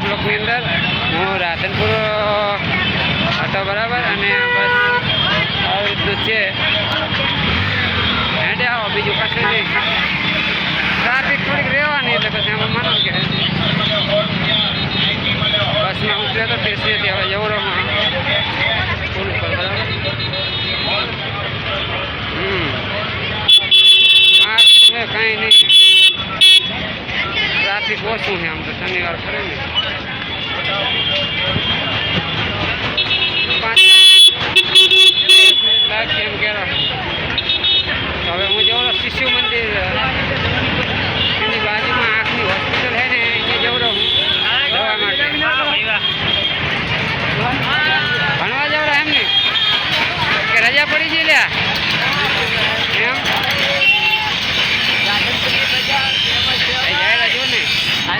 બ્લોકની અંદર. હું રાધનપુર હતો બરાબર અને બસ આવી રીતનું છે. હેડે આવો, બીજું કશું નહીં. ટ્રાફિક થોડીક રહેવાની એટલે પછી આમાં માનો કે બસમાં ઉતર્યો તો ટેસ્ટીથી હવે જવરોમાં પુલ ઉપર, બરાબર? હમ. નહીં. ટ્રાફિક ઓછું છે આમ તો, શનિવાર ખરે ને. હવે હું જવરો શિશુ મંદિર. એની બાજુમાં આંખની હોસ્પિટલ છે ને અહીંયા જવા ભણવા જવરો એમ ને કે રજા પડી ગઈ લ્યા? એમ? જાય રાજો ને. આ